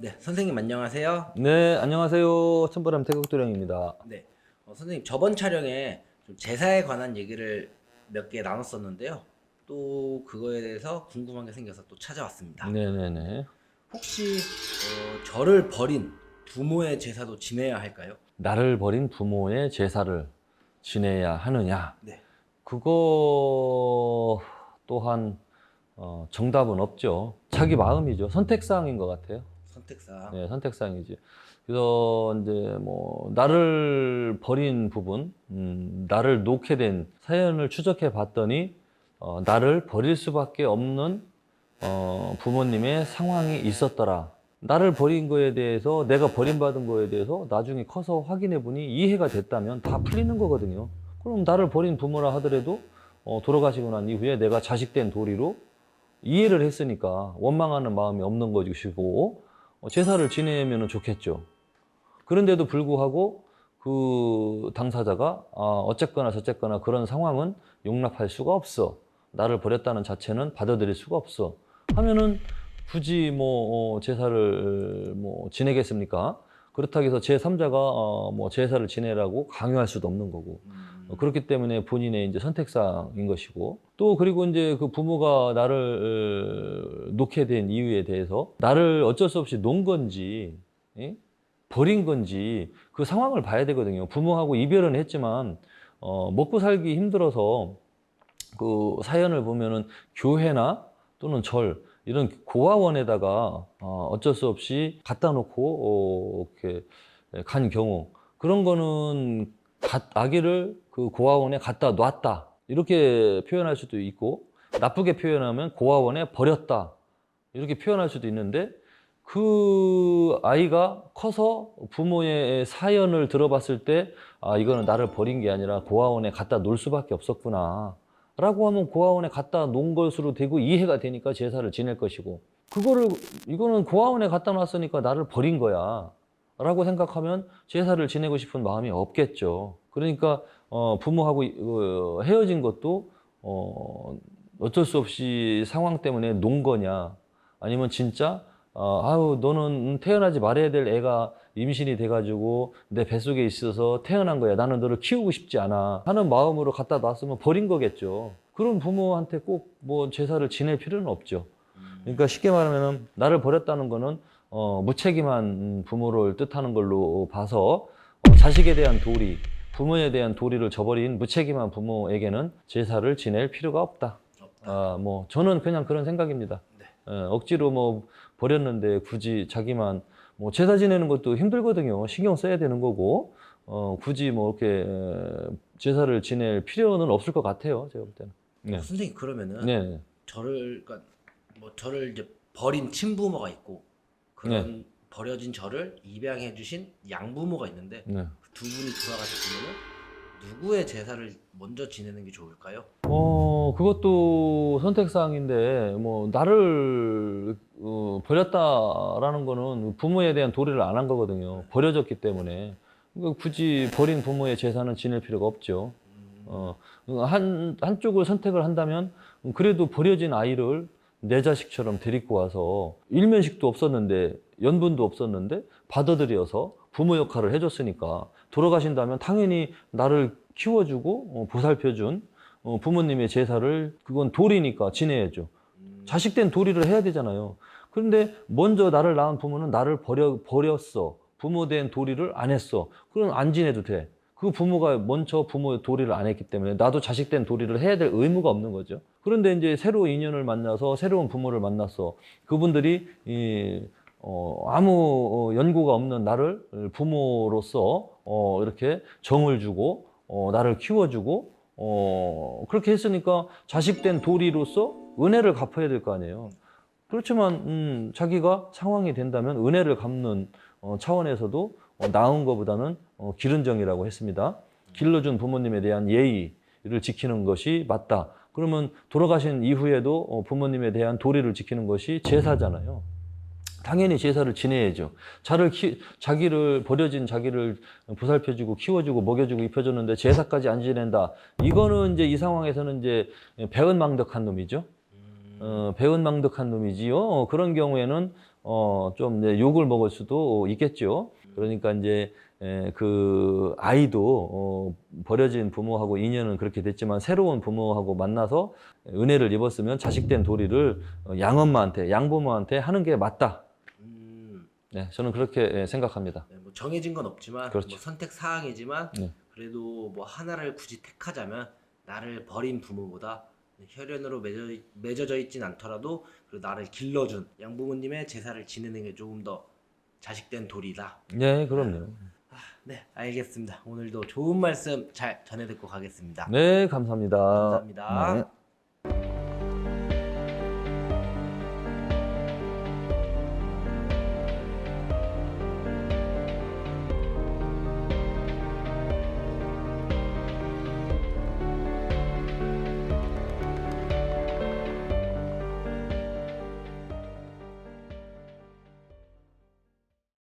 네, 선생님 안녕하세요. 네, 안녕하세요. 천보람 태극도령입니다. 네, 어, 선생님 저번 촬영에 좀 제사에 관한 얘기를 몇 개 나눴었는데요. 또 그거에 대해서 궁금한 게 생겨서 또 찾아왔습니다. 네네네. 혹시 어, 저를 버린 부모의 제사도 지내야 할까요? 나를 버린 부모의 제사를 지내야 하느냐? 네. 그거 또한 어, 정답은 없죠. 자기 마음이죠. 선택사항인 것 같아요. 선택사. 네, 선택사항이지. 그래서 이제 뭐 나를 버린 부분, 음, 나를 놓게 된 사연을 추적해 봤더니 어, 나를 버릴 수밖에 없는 어, 부모님의 상황이 있었더라. 나를 버린 거에 대해서 내가 버림받은 거에 대해서 나중에 커서 확인해 보니 이해가 됐다면 다 풀리는 거거든요. 그럼 나를 버린 부모라 하더라도 어, 돌아가시고 난 이후에 내가 자식된 도리로 이해를 했으니까 원망하는 마음이 없는 것이고 어, 제사를 지내면 좋겠죠. 그런데도 불구하고 그 당사자가 아, 어쨌거나 저쨌거나 그런 상황은 용납할 수가 없어. 나를 버렸다는 자체는 받아들일 수가 없어. 하면은 굳이 뭐 어, 제사를 뭐 지내겠습니까? 그렇다고 해서 제3자가 어, 뭐 제사를 지내라고 강요할 수도 없는 거고. 음, 어, 그렇기 때문에 본인의 이제 선택사인 것이고 또 그리고 이제 그 부모가 나를 어, 놓게 된 이유에 대해서 나를 어쩔 수 없이 놓은 건지 예? 버린 건지 그 상황을 봐야 되거든요. 부모하고 이별은 했지만 어, 먹고 살기 힘들어서 그 사연을 보면은 교회나 또는 절 이런 고아원에다가 어, 어쩔 수 없이 갖다 놓고 어, 이렇게 간 경우 그런 거는 가- 아기를 그 고아원에 갖다 놨다. 이렇게 표현할 수도 있고 나쁘게 표현하면 고아원에 버렸다. 이렇게 표현할 수도 있는데 그 아이가 커서 부모의 사연을 들어봤을 때 아 이거는 나를 버린 게 아니라 고아원에 갖다 놓을 수밖에 없었구나. 라고 하면 고아원에 갖다 놓은 것으로 되고 이해가 되니까 제사를 지낼 것이고 그거를 이거는 고아원에 갖다 놨으니까 나를 버린 거야 라고 생각하면 제사를 지내고 싶은 마음이 없겠죠. 그러니까 어, 부모하고 어, 헤어진 것도 어, 어쩔 수 없이 상황 때문에 논 거냐 아니면 진짜 어, 아유 너는 태어나지 말아야 될 애가 임신이 돼가지고 내 뱃속에 있어서 태어난 거야 나는 너를 키우고 싶지 않아 하는 마음으로 갖다 놨으면 버린 거겠죠. 그럼 부모한테 꼭 뭐 제사를 지낼 필요는 없죠. 음, 그러니까 쉽게 말하면 나를 버렸다는 거는 어, 무책임한 부모를 뜻하는 걸로 봐서 어, 자식에 대한 도리, 부모에 대한 도리를 저버린 무책임한 부모에게는 제사를 지낼 필요가 없다. 아, 뭐 저는 그냥 그런 생각입니다. 네. 어, 억지로 뭐 버렸는데 굳이 자기만 뭐 제사 지내는 것도 힘들거든요. 신경 써야 되는 거고 어, 굳이 뭐 이렇게 에, 제사를 지낼 필요는 없을 것 같아요. 제가 볼 때는. 네. 선생님 그러면은 네. 저를 그러니까 뭐 저를 이제 버린 친부모가 있고 그런 버려진 저를 입양해 주신 양부모가 있는데 네. 그 두 분이 돌아가셨으면 누구의 제사를 먼저 지내는 게 좋을까요? 어, 그것도 선택사항인데, 뭐, 나를, 어, 버렸다라는 거는 부모에 대한 도리를 안 한 거거든요. 버려졌기 때문에. 그러니까 굳이 버린 부모의 재산은 지낼 필요가 없죠. 음, 어, 한, 한쪽을 선택을 한다면, 그래도 버려진 아이를 내 자식처럼 데리고 와서 일면식도 없었는데, 연분도 없었는데, 받아들여서 부모 역할을 해줬으니까, 돌아가신다면 당연히 나를 키워주고, 어, 보살펴준 어, 부모님의 제사를, 그건 도리니까 지내야죠. 음, 자식된 도리를 해야 되잖아요. 그런데 먼저 나를 낳은 부모는 나를 버려, 버렸어. 부모된 도리를 안 했어. 그럼 안 지내도 돼. 그 부모가 먼저 부모의 도리를 안 했기 때문에 나도 자식된 도리를 해야 될 의무가 없는 거죠. 그런데 이제 새로 인연을 만나서 새로운 부모를 만났어. 그분들이 이, 어, 아무 어, 연고가 없는 나를 부모로서 어, 이렇게 정을 주고 어, 나를 키워주고 어, 그렇게 했으니까 자식된 도리로서 은혜를 갚아야 될 거 아니에요. 그렇지만 음, 자기가 상황이 된다면 은혜를 갚는 어, 차원에서도 어, 나은 것보다는 어, 기른 정이라고 했습니다. 길러준 부모님에 대한 예의를 지키는 것이 맞다. 그러면 돌아가신 이후에도 어, 부모님에 대한 도리를 지키는 것이 제사잖아요. 당연히 제사를 지내야죠. 자를 키, 자기를 버려진 자기를 보살펴주고 키워주고 먹여주고 입혀줬는데 제사까지 안 지낸다. 이거는 이제 이 상황에서는 이제 배은망덕한 놈이죠. 음, 어, 배은망덕한 놈이지요. 어, 그런 경우에는 어, 좀 욕을 먹을 수도 있겠죠. 그러니까 이제 에, 그 아이도 어, 버려진 부모하고 인연은 그렇게 됐지만 새로운 부모하고 만나서 은혜를 입었으면 자식된 도리를 어, 양엄마한테 양부모한테 하는 게 맞다. 음, 네, 저는 그렇게 예, 생각합니다. 네, 뭐 정해진 건 없지만 그렇죠. 뭐 선택 사항이지만 네. 그래도 뭐 하나를 굳이 택하자면 나를 버린 부모보다 혈연으로 맺어, 맺어져 있진 않더라도 그리고 나를 길러준 양부모님의 제사를 지내는 게 조금 더 자식된 도리다. 네, 그럼요. 네, 알겠습니다. 오늘도 좋은 말씀 잘 전해 듣고 가겠습니다. 네, 감사합니다. 감사합니다. 네.